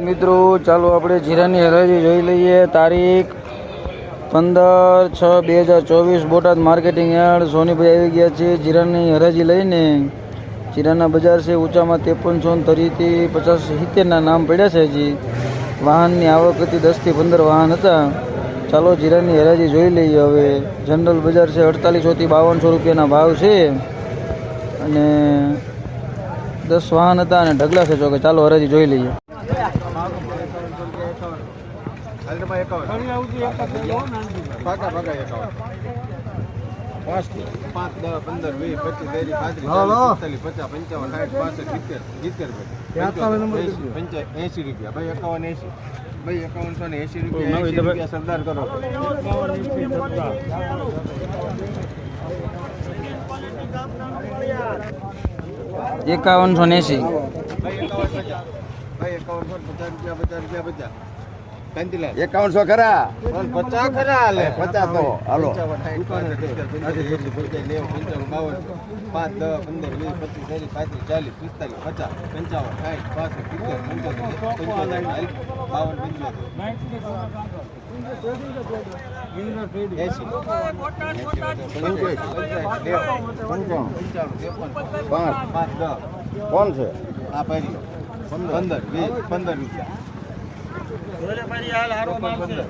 મિત્રો, ચાલો આપણે જીરાની હરાજી જોઈ લઈએ. તારીખ પંદર છ બે હજાર ચોવીસ, બોટાદ માર્કેટિંગ યાર્ડ, સોનીભાઈ આવી ગયા છે જીરાની હરાજી લઈને. જીરાના બજાર છે ઊંચામાં ત્રેપનસો તરીથી પચાસ સિત્તેરના નામ પડ્યા છે હજી. વાહનની આવક હતી દસથી પંદર વાહન હતા. ચાલો જીરાની હરાજી જોઈ લઈએ હવે. જનરલ બજાર છે અડતાલીસોથી બાવનસો રૂપિયાના ભાવ છે. અને દસ વાહન હતા અને ઢગલા છે ચોકે. ચાલો હરાજી જોઈ લઈએ. પાંચ દસ પંદર વીસ પચીસ ત્રીસ પાંત્રીસ પચાસ પંચાવન સાઠ પાસઠ સિત્તેર સિત્તેર એસી રૂપિયા. ભાઈ એકાવન એસી. ભાઈ એકાવનસો ને એસી રૂપિયા એંસી રૂપિયા સરદાર કરો. એકાવનસો ને એંસી. ભાઈ એકાવન પચાસ. ભાઈ એકાવનસો પચાસ રૂપિયા પચાસ રૂપિયા પચાસ. એકાવનસો ખરા પચાસ ખરા હાલે પચાસ તો હાલો પાંચ દસ પંદર વીસ પચીસ ત્રીસ પાંત્રીસ ચાલીસ પિસ્તાલીસ પચાસ પંચાવન સાઠ પાસઠ સિત્તેર પંચોતેર બાવન પંચોતેર કોણ છે પંદર વીસ પંદર રૂપિયા પંદર હાલ હારો ત્રીસ છે.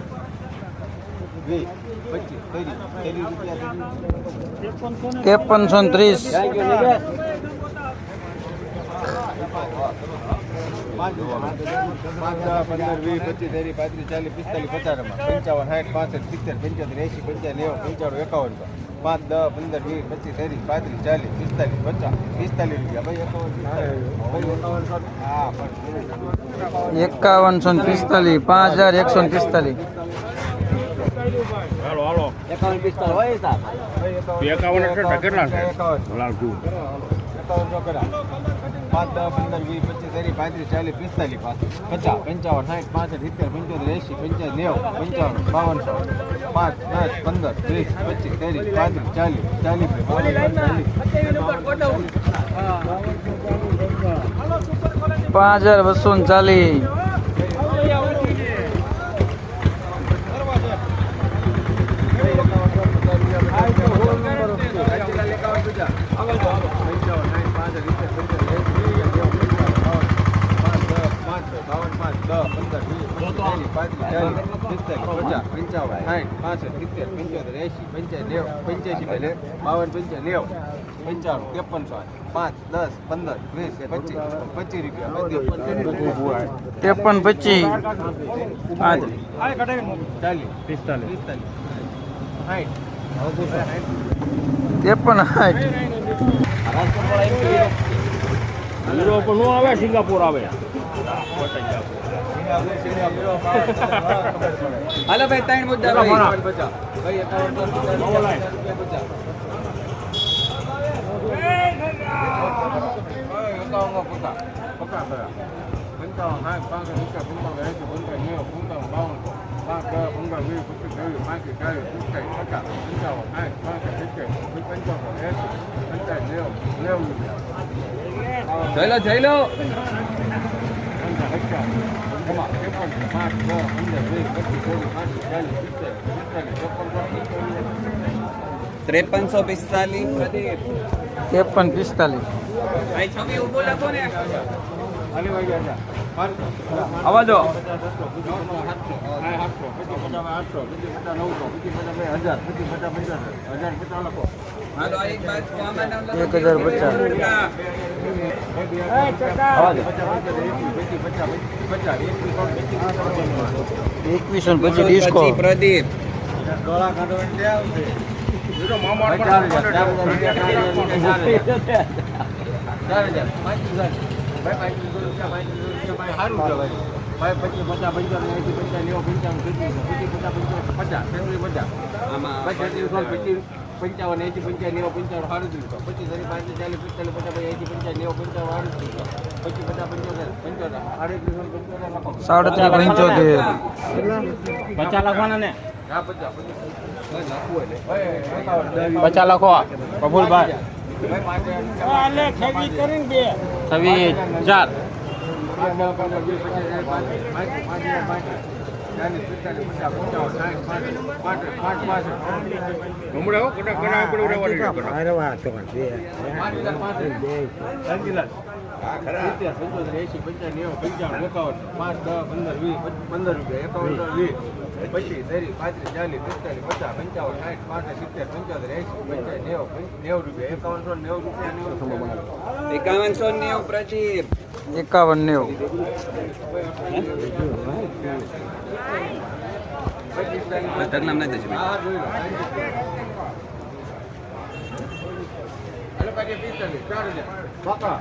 ત્રેપનસો ત્રીસ. પંદર વીસ પચીસ ત્રીસ પાંત્રીસ ચાલીસ પિસ્તાલીસ પચાસ પંચાવન સાઠ પાસઠ સિત્તેર પંચોતેર એસી પંચાવન નેવું પંચાણું એકાવન પાંચ દસ પંદર વીસ પચીસ ત્રીસ પાંત્રીસ ચાલીસ પિસ્તાલીસ પચાસ પિસ્તાલીસ રૂપિયા. એકાવનસો ને પિસ્તાલીસ પાંચ હજાર એકસો ને પિસ્તાલીસ. એકાવન પિસ્તાલીસ હોય ભાઈ એકાવન કેટલા એકાવન. પાંચ દસ પંદર વીસ પચીસ ત્રીસ પાંત્રીસ ચાલીસ પિસ્તાલીસ પચાસ પંચાવન સાઠ પાસઠ સિત્તેર પંચોતેર એંસી પંચાવન નેવું પંચાવન બાવનસો પાંચ દસ પંદર વીસ પચીસ ત્રીસ પાંત્રીસ ચાલીસ ચાલીસ પાંચ હજાર બસો ને ચાલીસ પંચાણું ત્રેપનસો પાંચ દસ પંદર વીસ પચીસ પચીસ રૂપિયા ત્રેપન પચીસ પાંચ ચાલીસ પિસ્તાલીસ પિસ્તાલીસ સાઠ ત્રેપન નો આવે સિંગાપુર આવે હાલો ભાઈ ત્રણ મુદ્દા ભાઈ ભાઈ એકાવન પચાસ એકાવન પચાસ પચાસ ખરા પંચાવન સાઠ પાંસઠ સિત્તેર પંચાવન એંસી પંચાવન નેવું પંચાવન બાવન પાંચ દસ પંદર વીસ પચીસ ત્રેવીસ પાંત્રીસ ચાલીસ પિસ્તાલીસ પચાસ પંચાવન સાઠ પાંસઠ સિત્તેર પંચાવન એંસી પંચાવન નેવું નેવું રૂપિયા જઈ લો જઈ લો ત્રેપનસો પિસ્તાલીસ ત્રેપન પિસ્તાલીસ આવા દો એક હજાર પચાસ. એકવીસો પચીસ ડિસ્કો પછી પ્રદીપ. ભાઈ પચીસ પંચાવન એસી પચાસ નેવું પંચાવન પચીસ પચીસ પચાસ પંચાવન આમાં પચીસ પચીસ પંચાવન એસી પંચાવન નેવું પંચાવન સાડત્રીસો પચીસ ત્રીસ પાંત્રીસ ચાલીસ પિસ્તાલીસ પચાસ એસી પંચાવન નેવું પંચાવન સાડત્રીસો પચીસ પચાસ પંચોતેર પંચોતેર. સાડત્રીસ પંચોતેર લખો સાડત્રીસ પંચોતેર. પચાસ. લખવાના ને? હા પચાસ પચાસ. લખો. પ્રફુલભાઈ છવ્વીસ ચાર. પાંચ પાંચ હજાર પાંચ પંચાવન એકાવન પાંચ દસ પંદર વીસ પંદર રૂપિયા એકાવન વીસ. પચીસ ત્રીસ પાંત્રીસ ચાલીસ પિસ્તાલીસ પચાસ પંચાવન સાઠ પાસઠ સિત્તેર પંચોતેર એસી પંચાવન નેવું નેવું રૂપિયા એકાવનસો નેવું રૂપિયા નેવું એકાવનસો નેવું પ્રચીર એકાવન નેવું. તારું નામ નથી પિસ્તાલીસ, ચાર હજાર.